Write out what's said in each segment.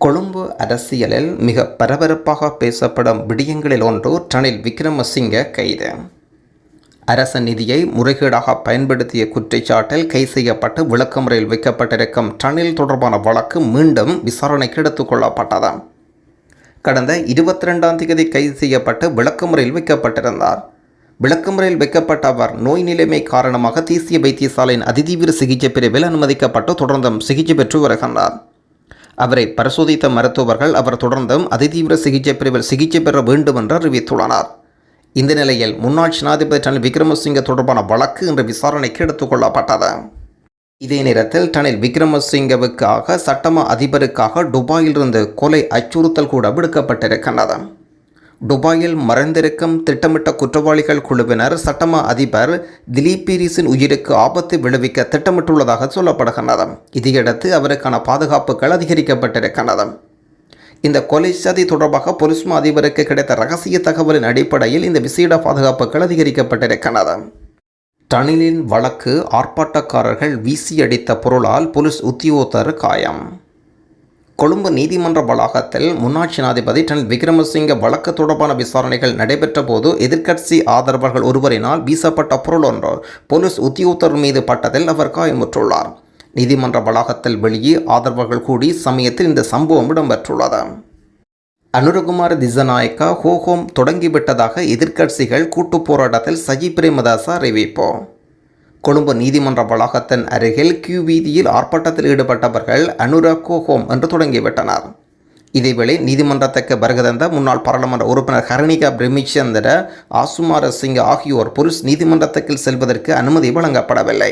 கொழும்பு அரசியலில் மிக பரபரப்பாக பேசப்படும் விடயங்களில் ஒன்று ரணில் விக்ரமசிங்க கைது. அரச நிதியை முறைகேடாக பயன்படுத்திய குற்றச்சாட்டில் கைது செய்யப்பட்டு விளக்கமுறையில் வைக்கப்பட்டிருக்கும் ரணில் தொடர்பான வழக்கு மீண்டும் விசாரணைக்கு எடுத்துக்கொள்ளப்பட்டது கடந்த இருபத்தி ரெண்டாம் தேதி கைது செய்யப்பட்டு விளக்கமுறையில் வைக்கப்பட்டிருந்தார். விளக்கமுறையில் வைக்கப்பட்ட அவர் நோய் நிலைமை காரணமாக தேசிய வைத்தியசாலையின் அதிதீவிர சிகிச்சை பிரிவில் அனுமதிக்கப்பட்டு தொடர்ந்தும் சிகிச்சை பெற்று வருகின்றார். அவரை பரிசோதித்த மருத்துவர்கள் அவர் தொடர்ந்தும் அதிதீவிர சிகிச்சை பிரிவில் சிகிச்சை பெற வேண்டும் என்று அறிவித்துள்ளனர். இந்த நிலையில் முன்னாள் ஜனாதிபதி ரணில் விக்ரமசிங்க தொடர்பான வழக்கு இன்று விசாரணைக்கு எடுத்துக்கொள்ளப்பட்டது இதே நேரத்தில் டனில் விக்ரமசிங்கவுக்காக சட்டம அதிபருக்காக துபாயிலிருந்து கொலை அச்சுறுத்தல் கூட விடுக்கப்பட்டிருக்கின்றது. துபாயில் மறைந்திருக்கும் திட்டமிட்ட குற்றவாளிகள் குழுவினர் சட்டமா அதிபர் திலீப் பீரிஸின் உயிருக்கு ஆபத்து விளைவிக்க திட்டமிட்டுள்ளதாக சொல்லப்படுகின்றது. இதையடுத்து அவருக்கான பாதுகாப்புகள் அதிகரிக்கப்பட்டிருக்கின்றது. இந்த கொலை சதி தொடர்பாக பொலிஸ்மா அதிபருக்கு கிடைத்த ரகசிய தகவலின் அடிப்படையில் இந்த விசேட பாதுகாப்புகள் அதிகரிக்கப்பட்டிருக்கின்றது. டனிலின் வழக்கு ஆர்ப்பாட்டக்காரர்கள் வீசி அடித்த பொருளால் போலீஸ் உத்தியோகத்தர் காயம். கொழும்பு நீதிமன்ற வளாகத்தில் முன்னாள் ஜனாதிபதி டன் விக்ரமசிங்க வழக்கு தொடர்பான விசாரணைகள் நடைபெற்ற போது எதிர்க்கட்சி ஆதரவர்கள் ஒருவரினால் வீசப்பட்ட பொருள் ஒன்று போலீஸ் உத்தியோகத்தர் மீது பட்டதில் அவர் காயமுற்றுள்ளார். நீதிமன்ற வளாகத்தில் வெளியே ஆதரவர்கள் கூடி சமயத்தில் இந்த சம்பவம் இடம்பெற்றுள்ளது. அனுரகுமார் திசநாயக்கா ஹோஹோம் தொடங்கிவிட்டதாக எதிர்க்கட்சிகள் கூட்டுப் போராட்டத்தில் சஜி பிரேமதாச அறிவிப்போம் கொழும்பு நீதிமன்ற வளாகத்தின் அருகில் கியூ வீதியில் ஆர்ப்பாட்டத்தில் ஈடுபட்டவர்கள் அனுரகோஹோம் என்று தொடங்கிவிட்டனர். இதேவேளை நீதிமன்றத்துக்கு வருகை தந்த முன்னாள் பாராளுமன்ற உறுப்பினர் ஹரணிகா பிரமிச்சந்திர ஆசுமார சிங் ஆகியோர் புருஷ் நீதிமன்றத்துக்கு செல்வதற்கு அனுமதி வழங்கப்படவில்லை.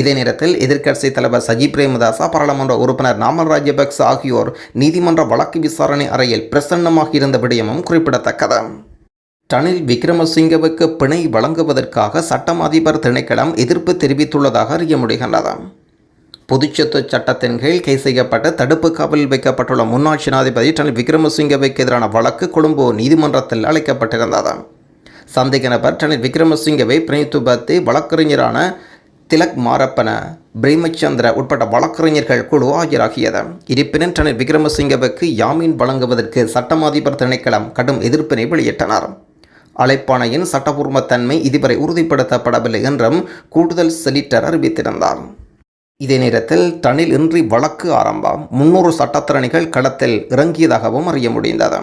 இதே நேரத்தில் எதிர்க்கட்சி தலைவர் சஜி பிரேமதாசா பாராளுமன்ற உறுப்பினர் நாமல் ராஜபக்ச ஆகியோர் நீதிமன்ற வழக்கு விசாரணை அறையில் பிரசன்னமாக இருந்த விடயமும் குறிப்பிடத்தக்கது. ரணில் விக்ரமசிங்கவுக்கு பிணை வழங்குவதற்காக சட்டம் அதிபர் திணைக்களம் எதிர்ப்பு தெரிவித்துள்ளதாக அறிய முடிகின்றது. பொதுச்சத்து சட்டத்தின் கீழ் கைது செய்யப்பட்டு தடுப்பு காவலில் வைக்கப்பட்டுள்ள முன்னாள் ஜனாதிபதி ரணில் விக்ரமசிங்கவுக்கு எதிரான வழக்கு கொழும்பு நீதிமன்றத்தில் அழைக்கப்பட்டிருந்தது சந்தேக நபர் ரணில் விக்ரமசிங்கவை பிரணித்துபத்தி வழக்கறிஞரான திலக் மாரப்பன பிரேமச்சந்திர உட்பட்ட வழக்கறிஞர்கள் குழு ஆஜராகியது. இருப்பினும் ரணில் விக்ரமசிங்கவுக்கு யாமீன் வழங்குவதற்கு சட்டமாதிபர் திணைக்களம் கடும் எதிர்ப்பினை வெளியிட்டனர். அழைப்பாணையின் சட்டபூர்வ தன்மை இதுவரை உறுதிப்படுத்தப்படவில்லை என்றும் கூடுதல் செலிட்டர் அறிவித்திருந்தார். இதே நேரத்தில் தனில் இன்றி வழக்கு ஆரம்பம் முன்னூறு சட்டத்திறனிகள் களத்தில் இறங்கியதாகவும் அறிய முடிந்தது.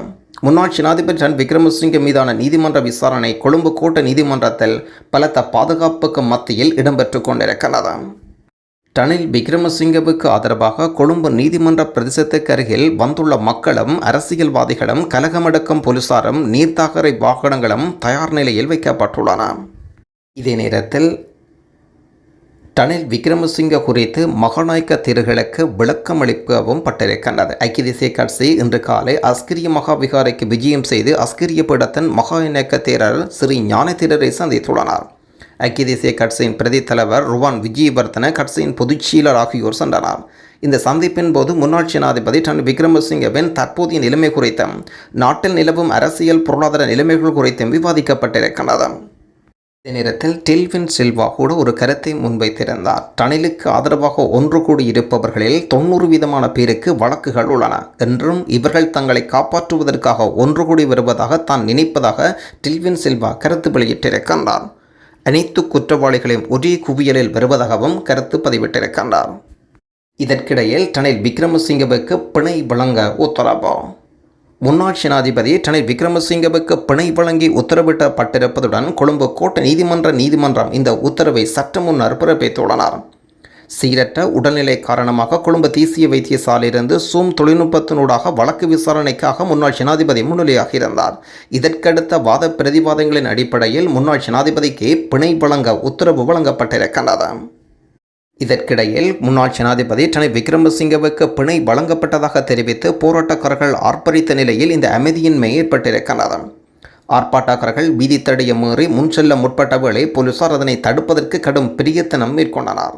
முன்னாள் ஜனாதிபதி ரன் விக்ரமசிங்க மீதான நீதிமன்ற விசாரணை கொழும்பு கூட்ட நீதிமன்றத்தில் பலத்த பாதுகாப்புக்கு மத்தியில் இடம்பெற்று கொண்டிருக்கிறது. ரணில் விக்ரமசிங்கவுக்கு ஆதரவாக கொழும்பு நீதிமன்ற பிரதேசத்துக்கு அருகில் வந்துள்ள மக்களும் அரசியல்வாதிகளும் கலகமடக்கம் போலீசாரும் நீர்த்தாகரை வாகனங்களும் தயார் நிலையில் வைக்கப்பட்டுள்ளன. இதே நேரத்தில் ரணில் விக்ரமசிங்க குறித்து மகாநாயக்க விளக்கம் விளக்கமளிக்கவும் பட்டிருக்கின்றது. ஐக்கிய தேசிய கட்சி இன்று காலை அஸ்கிரிய மகாவிகாரைக்கு விஜயம் செய்து அஸ்கிரிய பீடத்தின் மகாநாயக்க தேரர் ஸ்ரீ ஞான தேரரை சந்தித்துள்ளனர். ஐக்கிய தேசிய கட்சியின் பிரதி தலைவர் ருவான் விஜயவர்தன கட்சியின் பொதுச்செயலர் ஆகியோர் சென்றனர். இந்த சந்திப்பின் போது முன்னாள் ஜனாதிபதி டன் விக்ரமசிங்கவின் தற்போதைய நிலைமை குறித்தும் நாட்டில் நிலவும் அரசியல் பொருளாதார நிலைமைகள் குறித்தும் விவாதிக்கப்பட்டிருக்கின்றது. இதே நேரத்தில் டில்வின் சில்வா கூட ஒரு கருத்தை முன்வைத்திருந்தார். டனிலுக்கு ஆதரவாக ஒன்று கூடி இருப்பவர்களில் தொண்ணூறு வீதமான பேருக்கு வழக்குகள் உள்ளன. என்றும் இவர்கள் தங்களை காப்பாற்றுவதற்காக ஒன்று கூடி வருவதாக தான் நினைப்பதாக டில்வின் சில்வா கருத்து வெளியிட்டிருக்கின்றார். அனைத்து குற்றவாளிகளையும் ஒரே குவியலில் வருவதாகவும் கருத்து பதிவிட்டிருக்கின்றார். இதற்கிடையில் டனில் விக்ரமசிங்கவுக்கு பிணை வழங்க உத்தரவு. முன்னாள் சேனாதிபதி டனில் விக்ரமசிங்கவுக்கு பிணை வழங்கி உத்தரவிடப்பட்டிருப்பதுடன் கொழும்பு கோட்டை நீதிமன்ற நீதிமன்றம் இந்த உத்தரவை சற்று முன்னர் பிறப்பித்துள்ளனர். சீரற்ற உடல்நிலை காரணமாக கொழும்பு தேசிய வைத்தியசாலையிலிருந்து சூம் தொழில்நுட்பத்தினூடாக வழக்கு விசாரணைக்காக முன்னாள் ஜனாதிபதி முன்னிலையாக இருந்தார் இதற்கடுத்த வாத பிரதிவாதங்களின் அடிப்படையில் முன்னாள் ஜனாதிபதிக்கு பிணை வழங்க உத்தரவு வழங்கப்பட்டிருக்கிறது. இதற்கிடையில் முன்னாள் ஜனாதிபதி ரணில் விக்ரமசிங்கவுக்கு பிணை வழங்கப்பட்டதாக தெரிவித்து போராட்டக்காரர்கள் ஆர்ப்பரித்த நிலையில் இந்த அமைதியின்மை ஏற்பட்டிருக்கிறது. ஆர்ப்பாட்டக்காரர்கள் வீதி தடைய மீறி முன் செல்ல முற்பட்ட வேளை போலீசார் அதனை தடுப்பதற்கு கடும் பிரியத்தனம் மேற்கொண்டனர்.